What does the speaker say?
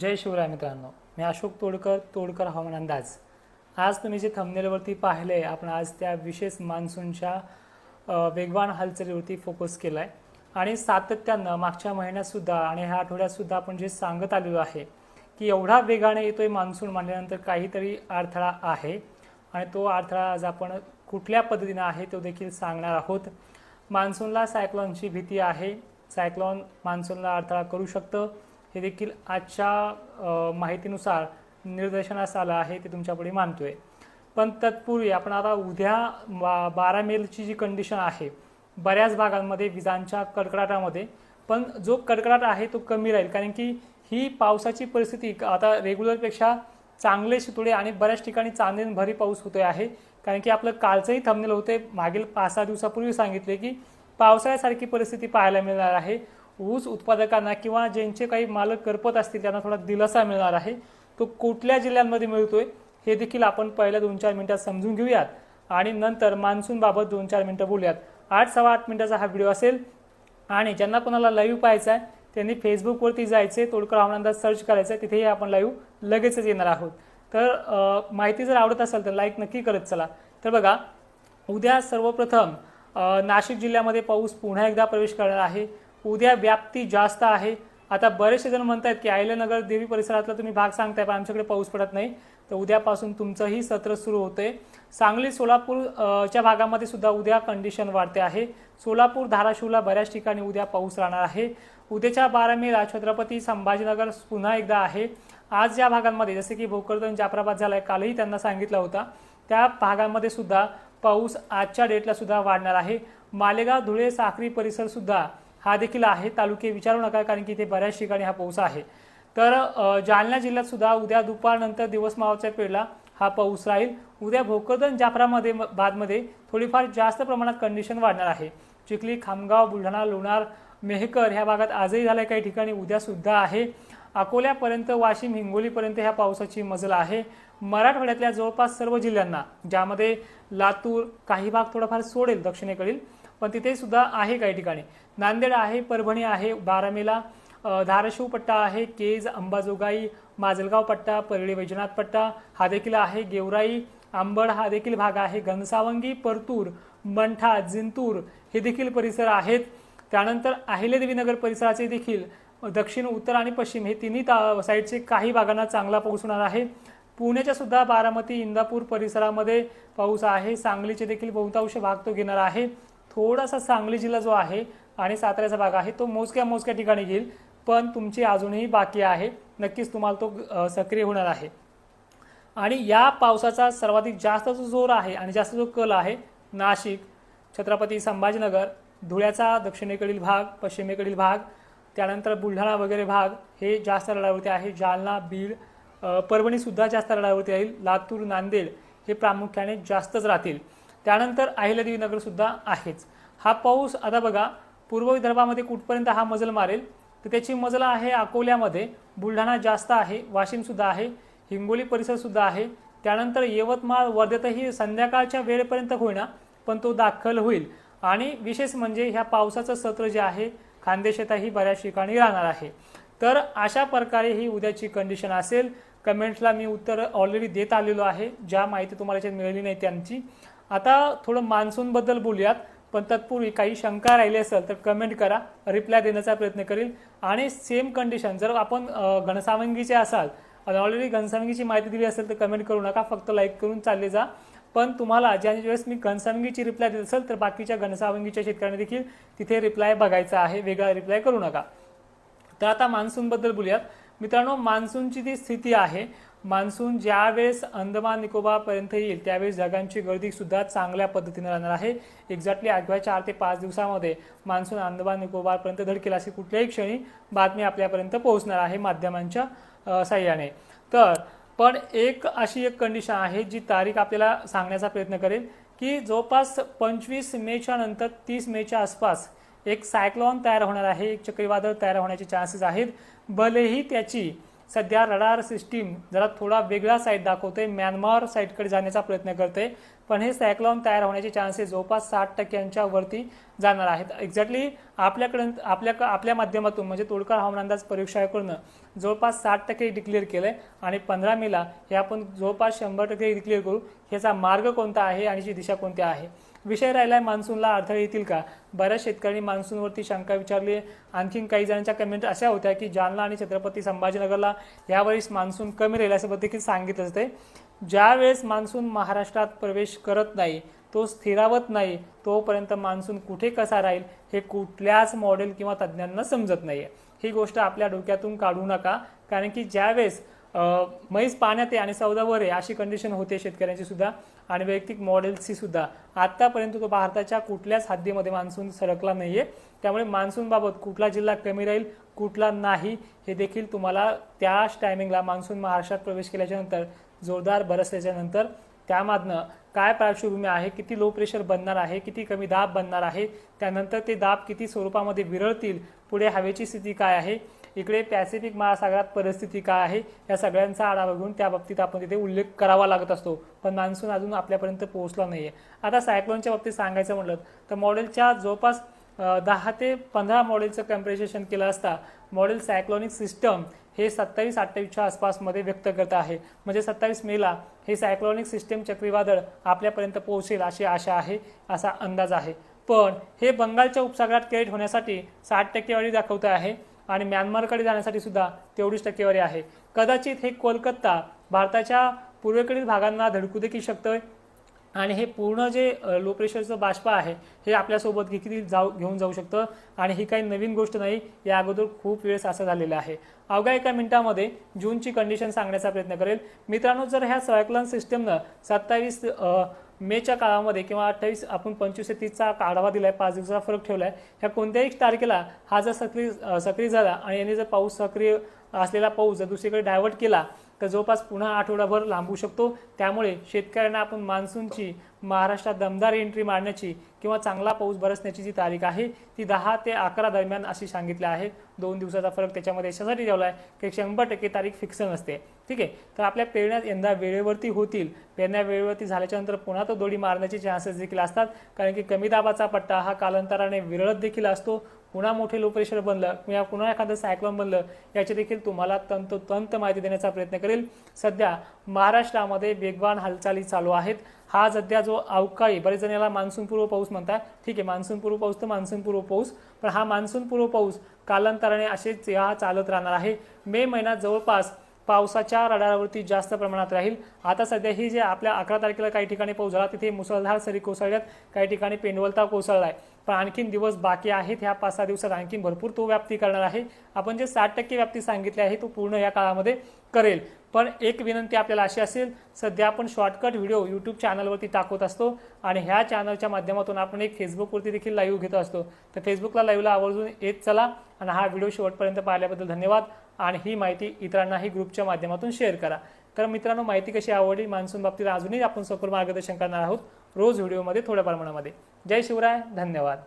जय शिवराय मित्रांनो. मी अशोक तोडकर तोडकर हवामान अंदाज. आज तुम्ही जे थंबनेलवरती पाहिले आपण आज त्या विशेष मान्सूनच्या वेगवान हालचालीवरती फोकस केला आहे आणि सातत्यानं मागच्या महिन्यातसुद्धा आणि ह्या आठवड्यातसुद्धा आपण जे सांगत आलेलो आहे की एवढा वेगाने येतो आहे मान्सून मानल्यानंतर काहीतरी अडथळा आहे. आणि तो अडथळा आज आपण कुठल्या पद्धतीनं आहे तो देखील सांगणार आहोत. मान्सूनला सायक्लॉनची भीती आहे. सायक्लॉन मान्सूनला अडथळा करू शकतं. हे देखील आजच्या माहितीनुसार निदर्शनास आलं आहे ते तुमच्यापुढे मानतोय. पण तत्पूर्वी आपण आता उद्या बा बारा मेलची जी कंडिशन आहे बऱ्याच भागांमध्ये विजांच्या कडकडाटामध्ये पण जो कडकडाट आहे तो कमी राहील. कारण की ही पावसाची परिस्थिती आता रेग्युलरपेक्षा चांगले शितोडे आणि बऱ्याच ठिकाणी चांदेन भरी पाऊस होतोय आहे. कारण की आपलं कालचंही थंबनेल होते. मागील पाच सहा दिवसापूर्वी सांगितले की पावसाळ्यासारखी परिस्थिती पाहायला मिळणार आहे. ऊस उत्पादकांना किंवा ज्यांचे काही मालक करपत असतील त्यांना थोडा दिलासा मिळणार आहे. तो कुठल्या जिल्ह्यांमध्ये मिळतोय हे देखील आपण पहिल्या दोन चार मिनिटात समजून घेऊयात. आणि नंतर मान्सूनबाबत दोन चार मिनटं बोलूयात. आठ सव्वा आठ मिनिटाचा हा व्हिडिओ असेल. आणि ज्यांना कोणाला लाईव्ह पाहायचा आहे त्यांनी फेसबुकवरती जायचे तोडकर हवामान सर्च करायचं आहे तिथेही आपण लाईव्ह लगेचच येणार आहोत. तर माहिती जर आवडत असेल तर लाईक नक्की करत चला. तर बघा उद्या सर्वप्रथम नाशिक जिल्ह्यामध्ये पाऊस पुन्हा एकदा प्रवेश करणार आहे. उद्या व्याप्ती जास्त आहे. आता बरेचसे जण म्हणतात की आयलनगर देवी परिसरातला तुम्ही भाग सांगताय पण आमच्याकडे पाऊस पडत नाही. तर उद्यापासून तुमचंही सत्र सुरू होते सांगली सोलापूरच्या भागामध्ये सुद्धा उद्या कंडिशन वाढते आहे. सोलापूर धाराशिवला बऱ्याच ठिकाणी उद्या पाऊस राहणार आहे. उद्याच्या बारा मे छत्रपती संभाजीनगर पुन्हा एकदा आहे. आज ज्या भागांमध्ये जसे की भोकरदन जाफराबाद झालाय कालही त्यांना सांगितलं होता त्या भागांमध्ये सुद्धा पाऊस आजच्या डेटला सुद्धा वाढणार आहे. मालेगाव धुळे साखरी परिसर सुद्धा हा देखील आहे. तालुके विचारू नका कारण की इथे बऱ्याच ठिकाणी हा पाऊस आहे. तर जालना जिल्ह्यात सुद्धा उद्या दुपारनंतर दिवस मावळच्या पेरला हा पाऊस राहील. उद्या भोकरदन जाफरामध्ये म- बादमध्ये थोडीफार जास्त प्रमाणात कंडिशन वाढणार आहे. चिखली खामगाव बुलढाणा लोणार मेहकर ह्या भागात आजही झालंय काही ठिकाणी उद्या सुद्धा आहे. अकोल्यापर्यंत वाशिम हिंगोलीपर्यंत ह्या पावसाची मजल आहे. मराठवाड्यातल्या जवळपास सर्व जिल्ह्यांना ज्यामध्ये लातूर काही भाग थोडाफार सोडेल दक्षिणेकडील पण तिथे सुद्धा आहे काही ठिकाणी. नांदेड आहे परभणी आहे बारामेला धाराशिव पट्टा आहे केज अंबाजोगाई माजलगाव पट्टा परळी वैजनाथ पट्टा हा देखील आहे गेवराई आंबड हा देखील भाग आहे घनसावंगी परतूर मंठा जिंतूर हे देखील परिसर आहेत. त्यानंतर अहिल्यादेवी नगर परिसराचे देखील दक्षिण उत्तर आणि पश्चिम हे तिन्ही ता साईडचे काही भागांना चांगला पाऊस होणार आहे. पुण्याच्या सुद्धा बारामती इंदापूर परिसरामध्ये पाऊस आहे. सांगलीचे देखील बहुतांश भाग तो घेणार आहे. थोडासा सांगली जिल्हा जो आहे आणि साताऱ्याचा भाग आहे तो मोजक्या मोजक्या ठिकाणी घेईल. पण तुमची अजूनही बाकी आहे. नक्कीच तुम्हाला तो सक्रिय होणार आहे. आणि या पावसाचा सर्वाधिक जास्त जो जोर आहे आणि जास्त जो कल आहे नाशिक छत्रपती संभाजीनगर धुळ्याचा दक्षिणेकडील भाग पश्चिमेकडील भाग त्यानंतर बुलढाणा वगैरे भाग हे जास्त रडावरती आहे. जालना बीड परभणीसुद्धा जास्त रडावरती राहील. लातूर नांदेड हे प्रामुख्याने जास्तच राहतील. त्यानंतर अहिल्यादेवी नगरसुद्धा आहेच. हा पाऊस आता बघा पूर्व विदर्भामध्ये कुठपर्यंत हा मजल मारेल? तर त्याची मजल आहे अकोल्यामध्ये. बुलढाणा जास्त आहे वाशिमसुद्धा आहे हिंगोली परिसरसुद्धा आहे. त्यानंतर यवतमाळ वर्ध्यातही संध्याकाळच्या वेळेपर्यंत होईना पण तो दाखल होईल. आणि विशेष म्हणजे ह्या पावसाचं सत्र जे आहे खानदेशातही बऱ्याच ठिकाणी राहणार आहे. तर अशा प्रकारे ही उद्याची कंडिशन असेल. कमेंट्सला मी उत्तर ऑलरेडी देत आलेलो आहे. ज्या माहिती तुम्हाला याच्यात मिळाली नाही त्यांची. आता थोडं मान्सूनबद्दल बोलूयात पण तत्पूर्वी काही शंका राहिली असेल तर कमेंट करा रिप्लाय देण्याचा प्रयत्न करील. आणि सेम कंडिशन जर आपण घनसावंगीचे असाल आणि ऑलरेडी घनसावंगीची माहिती दिली असेल तर कमेंट करू नका फक्त लाईक करून चालले जा. पण तुम्हाला ज्या वेळेस मी घनसावंगीची रिप्लाय देत असेल तर बाकीच्या घनसावंगीच्या शेतकऱ्यांनी देखील तिथे रिप्लाय बघायचा आहे वेगळा रिप्लाय करू नका. तर आता मान्सूनबद्दल बोलूयात. मित्रांनो मान्सूनची जी स्थिती आहे मान्सून ज्यावेळेस अंदमान निकोबारपर्यंत येईल त्यावेळेस ढगांची गर्दी सुद्धा चांगल्या पद्धतीने राहणार आहे. एक्झॅक्टली आठव्या चार ते पाच दिवसामध्ये मान्सून अंदमान निकोबारपर्यंत धडकेल अशी कुठल्याही क्षणी बातमी आपल्यापर्यंत पोहोचणार आहे माध्यमांच्या साह्याने. तर पण एक अशी एक कंडिशन आहे जी तारीख आपल्याला सांगण्याचा प्रयत्न करेल की जवळपास पंचवीस मेच्या नंतर तीस मेच्या आसपास एक सायक्लॉन तयार होणार आहे एक चक्रीवादळ तयार होण्याचे चान्सेस आहेत. भलेही त्याची सध्या रडार सिस्टीम जरा थोडा वेगळा साईट दाखवते म्यानमार साईटकडे जाण्याचा प्रयत्न करते पण हे सायक्लॉन तयार होण्याचे चान्सेस जवळपास साठ टक्क्यांच्या वरती जाणार आहेत. एक्झॅक्टली आपल्याकडे आपल्या आपल्या माध्यमातून म्हणजे तोडकर हवामान अंदाज प्रयोगशाळेकडून जवळपास साठ टक्के डिक्लेअर आहे आणि पंधरा मेला हे आपण जवळपास शंभर टक्के डिक्लेअर करू. ह्याचा मार्ग कोणता आहे आणि ची दिशा कोणती आहे? विषय राहिलाय मान्सूनला अडथळे येतील का? बऱ्याच शेतकऱ्यांनी मान्सूनवरती शंका विचारली. आणखीन काही जणांच्या कमेंट अशा होत्या की जालना आणि छत्रपती संभाजीनगरला यावेळेस मान्सून कमी राहील असं देखील सांगितलं असते ज्यावेळेस मान्सून महाराष्ट्रात प्रवेश करत नाही तो स्थिरावत नाही तोपर्यंत मान्सून कुठे कसा राहील हे कुठल्याच मॉडेल किंवा तज्ज्ञांना समजत नाहीये. ही गोष्ट आपल्या डोक्यातून काढू नका. कारण की ज्यावेळेस म्हैस पाण्यात आहे आणि सौदावर आहे अशी कंडिशन होते शेतकऱ्यांची सुद्धा आणि वैयक्तिक मॉडेल्सची सुद्धा. आतापर्यंत तो भारताच्या कुठल्याच हद्दीमध्ये मान्सून सरकला नाहीये. त्यामुळे मान्सून बाबत कुठला जिल्हा कमी राहील कुठला नाही हे देखील तुम्हाला त्याच टायमिंगला मान्सून महाराष्ट्रात प्रवेश केल्याच्यानंतर जोरदार बरसल्याच्यानंतर त्यामधनं काय पार्श्वभूमी आहे किती लो प्रेशर बनणार आहे किती कमी दाब बनणार आहे त्यानंतर ते दाब किती स्वरूपामध्ये विरळतील पुढे हवेची स्थिती काय आहे इकडे पॅसिफिक महासागरात परिस्थिती काय आहे या सगळ्यांचा आढावा घेऊन त्या बाबतीत आपण तिथे उल्लेख करावा लागत असतो. पण मान्सून अजून आपल्यापर्यंत पोहोचला नाही आहे आता सायक्लोनच्या बाबतीत सांगायचं म्हटलं तर मॉडेलच्या जवळपास दहा ते पंधरा मॉडेलचं कम्प्रेसेशन केलं असता मॉडेल सायक्लॉनिक सिस्टम हे सत्तावीस अठ्ठावीसच्या आसपासमध्ये व्यक्त करत आहे. म्हणजे सत्तावीस मेला हे सायक्लॉनिक सिस्टम चक्रीवादळ आपल्यापर्यंत पोहोचेल अशी आशा आहे असा अंदाज आहे. पण हे बंगालच्या उपसागरात क्रिएट होण्यासाठी साठ टक्केवारी दाखवतं आहे. आणि म्यानमारकडे जाण्यासाठी सुद्धा तेवढीच टक्केवारी आहे. कदाचित हे कोलकाता भारताच्या पूर्वेकडील भागांना धडकू देखील शकतं आणि हे पूर्ण जे लो प्रेशरचं बाष्प आहे हे आपल्यासोबत किती जाऊ घेऊन जाऊ शकतं. आणि ही काही नवीन गोष्ट नाही या अगोदर खूप वेळेस असं झालेलं आहे. अवघ्या एका मिनिटामध्ये जूनची कंडिशन सांगण्याचा प्रयत्न करेल. मित्रांनो जर ह्या सायक्लॉन सिस्टमनं सत्तावीस मेच्या काळामध्ये किंवा अठ्ठावीस आपण पंचवीस ते तीसचा आढावा दिला आहे पाच दिवसाचा फरक ठेवला आहे ह्या कोणत्याही तारखेला हा जर सक्रिय सक्रिय झाला आणि याने जर पाऊस सक्रिय असलेला पाऊस जर दुसरीकडे डायव्हर्ट केला तर जवळपास पुन्हा आठवडाभर लांबू शकतो. त्यामुळे शेतकऱ्यांना आपण मान्सूनची महाराष्ट्रात दमदार एंट्री मारण्याची किंवा चांगला पाऊस बरसण्याची जी तारीख आहे ती दहा ते अकरा दरम्यान अशी सांगितली आहे. दोन दिवसाचा फरक त्याच्यामध्ये याच्यासाठी ठेवला आहे की शंभर टक्के तारीख फिक्स नसते. ठीक आहे? तर आपल्या पेरण्या यंदा वेळेवरती होतील. पेरण्या वेळेवरती झाल्याच्यानंतर पुन्हा तो दोडी मारण्याचे चान्सेस देखील असतात. कारण की कमी दाबाचा पट्टा हा कालांतराने विरळत देखील असतो. पुन्हा मोठे लो प्रेशर बनलं किंवा पुन्हा एखादं सायक्लोन बनलं याची देखील तुम्हाला तंतोतंत माहिती देण्याचा प्रयत्न करेल. सध्या महाराष्ट्रामध्ये वेगवान हालचाली चालू आहेत. हा सध्या जो अवकाळी बरेच जण याला मान्सूनपूर्व पाऊस म्हणतात. ठीक आहे मान्सूनपूर्व पाऊस तर मान्सूनपूर्व पाऊस पण हा मान्सूनपूर्व पाऊस कालांतराने असेच हा चालत राहणार आहे. मे महिन्यात जवळपास पावसाच्या रडारावरती जास्त प्रमाणात राहील. आता सध्या ही जे आपल्या अकरा तारखेला काही ठिकाणी पाऊस झाला तिथे मुसळधार सरी कोसळल्यात. काही ठिकाणी पेंडवलता आहे पण आणखीन दिवस बाकी आहेत. ह्या पाच सहा दिवसात आणखीन भरपूर तो व्याप्ती करणार आहे. आपण जे साठ टक्के व्याप्ती सांगितली आहे तो पूर्ण या काळामध्ये करेल. पण एक विनंती आपल्याला अशी असेल सध्या आपण शॉर्टकट व्हिडिओ यूट्यूब चॅनलवरती टाकत असतो आणि ह्या चॅनलच्या माध्यमातून आपण एक फेसबुकवरती देखील लाईव्ह घेत असतो. तर फेसबुकला लाईव्हला आवर्जून येत चला आणि हा व्हिडिओ शेवटपर्यंत पाहिल्याबद्दल धन्यवाद. आणि ही माहिती इतरांनाही ग्रुपच्या माध्यमातून शेअर करा. तर मित्रांनो माहिती कशी आवडली मान्सून बाबतीत अजूनही आपण सखोल मार्गदर्शन करणार आहोत रोज व्हिडिओमध्ये थोड्या प्रमाणामध्ये. जय शिवराय धन्यवाद.